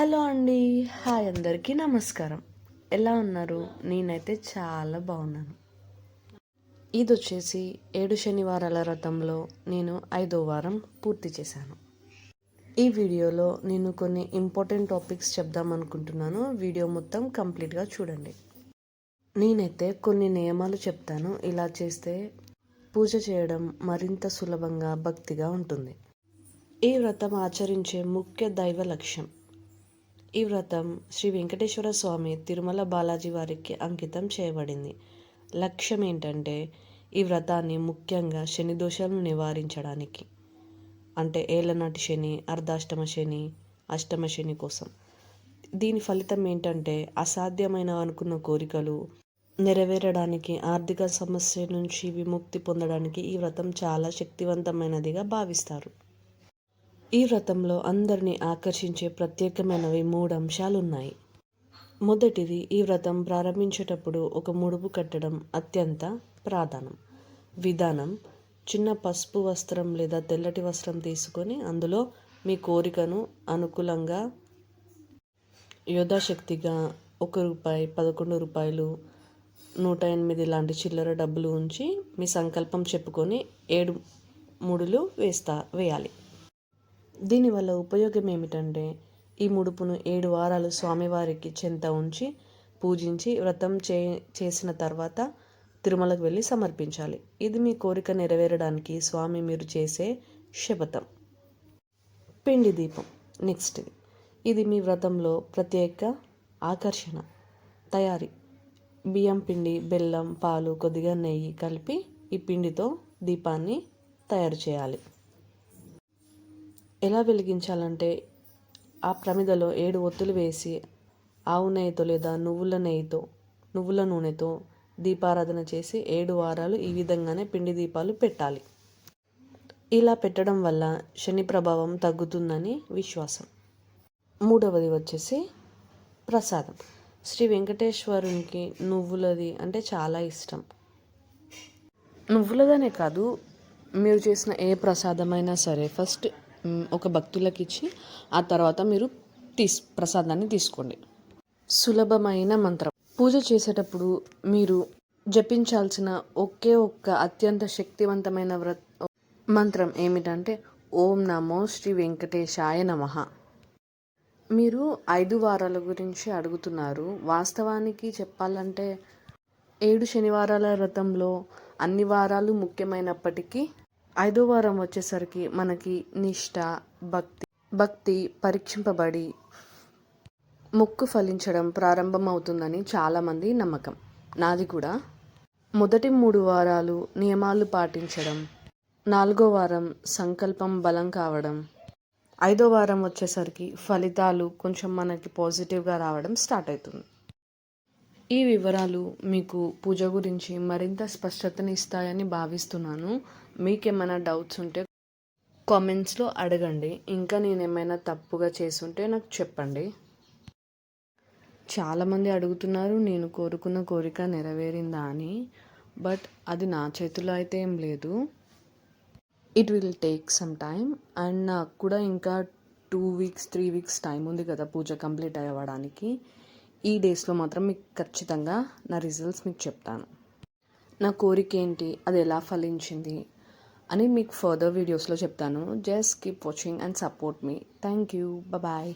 Hello అండి. Hi అందరికీ నమస్కారం. ఎలా ఉన్నారు? నేనైతే చాలా బాగున్నాను. ఇది వచ్చేసి ఏడు శనివారాల రథంలో నేను ఐదో వారం పూర్తి చేశాను. ఈ వీడియోలో నేను కొన్ని ఇంపార్టెంట్ టాపిక్స్ చెప్దాం అనుకుంటున్నాను. వీడియో మొత్తం కంప్లీట్గా చూడండి. నేనైతే కొన్ని నియమాలు చెప్తాను. ఇలా చేస్తే పూజ చేయడం మరింత సులభంగా భక్తిగా ఉంటుంది. ఈ వ్రతం ఆచరించే ముఖ్య దైవ లక్ష్యం. ఈ వ్రతం శ్రీ వెంకటేశ్వర స్వామి తిరుమల బాలాజీ వారికి అంకితం చేయబడింది. లక్ష్యం ఏంటంటే ఈ వ్రతాన్ని ముఖ్యంగా శని దోషాలను నివారించడానికి. అంటే ఏళ్ళనాటి శని అర్ధాష్టమ శని అష్టమ శని కోసం. దీని ఫలితం ఏంటంటే అసాధ్యమైన అనుకున్న కోరికలు నెరవేరడానికి ఆర్థిక సమస్య నుంచి విముక్తి పొందడానికి ఈ వ్రతం చాలా శక్తివంతమైనదిగా భావిస్తారు. ఈ వ్రతంలో అందరినీ ఆకర్షించే ప్రత్యేకమైనవి మూడు అంశాలు ఉన్నాయి మొదటిది ఈ వ్రతం ప్రారంభించేటప్పుడు ఒక ముడుపు కట్టడం అత్యంత ప్రాధానం. విధానం చిన్న పసుపు వస్త్రం లేదా తెల్లటి వస్త్రం తీసుకొని అందులో మీ కోరికను అనుకూలంగా యోధాశక్తిగా ఒక రూపాయి పదకొండు రూపాయలు నూట ఎనిమిది లాంటి చిల్లర డబ్బులు ఉంచి మీ సంకల్పం చెప్పుకొని ఏడు ముడులు వేస్తా వేయాలి. దీనివల్ల ఉపయోగం ఏమిటంటే ఈ ముడుపును ఏడు వారాలు స్వామివారికి చెంత ఉంచి పూజించి వ్రతం చే చేసిన తర్వాత తిరుమలకు వెళ్ళి సమర్పించాలి. ఇది మీ కోరిక నెరవేరడానికి స్వామి మీరు చేసే శపథం. పిండి దీపం. నెక్స్ట్ ఇది మీ వ్రతంలో ప్రత్యేక ఆకర్షణ. తయారీ. బియ్యం పిండి బెల్లం పాలు కొద్దిగా నెయ్యి కలిపి ఈ పిండితో దీపాన్ని తయారు చేయాలి. ఎలా వెలిగించాలంటే ఆ ప్రమిదలో ఏడు ఒత్తులు వేసి ఆవు నెయ్యితో లేదా నువ్వుల నెయ్యితో నువ్వుల నూనెతో దీపారాధన చేసి ఏడు వారాలు ఈ విధంగానే పిండి దీపాలు పెట్టాలి. ఇలా పెట్టడం వల్ల శని ప్రభావం తగ్గుతుందని విశ్వాసం. మూడవది వచ్చేసి ప్రసాదం. శ్రీ వెంకటేశ్వరునికి నువ్వులది అంటే చాలా ఇష్టం. నువ్వులదనే కాదు మీరు చేసిన ఏ ప్రసాదమైనా సరే ఫస్ట్ ఒక భక్తులకు ఇచ్చి ఆ తర్వాత మీరు తీస్ ప్రసాదాన్ని తీసుకోండి. సులభమైన మంత్రం. పూజ చేసేటప్పుడు మీరు జపించాల్సిన ఒకే ఒక్క అత్యంత శక్తివంతమైన వ్ర మంత్రం ఏమిటంటే ఓం నమో శ్రీ వెంకటేశాయ నమ. మీరు ఐదు వారాల గురించి అడుగుతున్నారు. వాస్తవానికి చెప్పాలంటే ఏడు శనివారాల వ్రతంలో అన్ని వారాలు ముఖ్యమైనప్పటికీ ఐదో వారం వచ్చేసరికి మనకి నిష్ట భక్తి భక్తి పరీక్షింపబడి మొక్కు ఫలించడం ప్రారంభమవుతుందని చాలామంది నమ్మకం. నాది కూడా. మొదటి మూడు వారాలు నియమాలు పాటించడం నాలుగో వారం సంకల్పం బలం కావడం ఐదో వారం వచ్చేసరికి ఫలితాలు కొంచెం మనకి పాజిటివ్గా రావడం స్టార్ట్ అవుతుంది. ఈ వివరాలు మీకు పూజ గురించి మరింత స్పష్టతని ఇస్తాయని భావిస్తున్నాను. మీకేమైనా డౌట్స్ ఉంటే కామెంట్స్లో అడగండి. ఇంకా నేను ఏమైనా తప్పుగా చేసుంటే నాకు చెప్పండి. చాలామంది అడుగుతున్నారు నేను కోరుకున్న కోరిక నెరవేరిందా అని. బట్ అది నా చేతిలో అయితే ఏం లేదు. It will take some time and నాకు కూడా ఇంకా two weeks three weeks time ఉంది కదా పూజ కంప్లీట్ అవ్వడానికి. ఈ డేస్లో మాత్రం మీకు ఖచ్చితంగా నా రిజల్ట్స్ మీకు చెప్తాను. నా కోరిక ఏంటి? అది ఎలా ఫలించింది? అని మీకు ఫర్దర్ వీడియోస్లో చెప్తాను. Just keep watching and support me thank you bye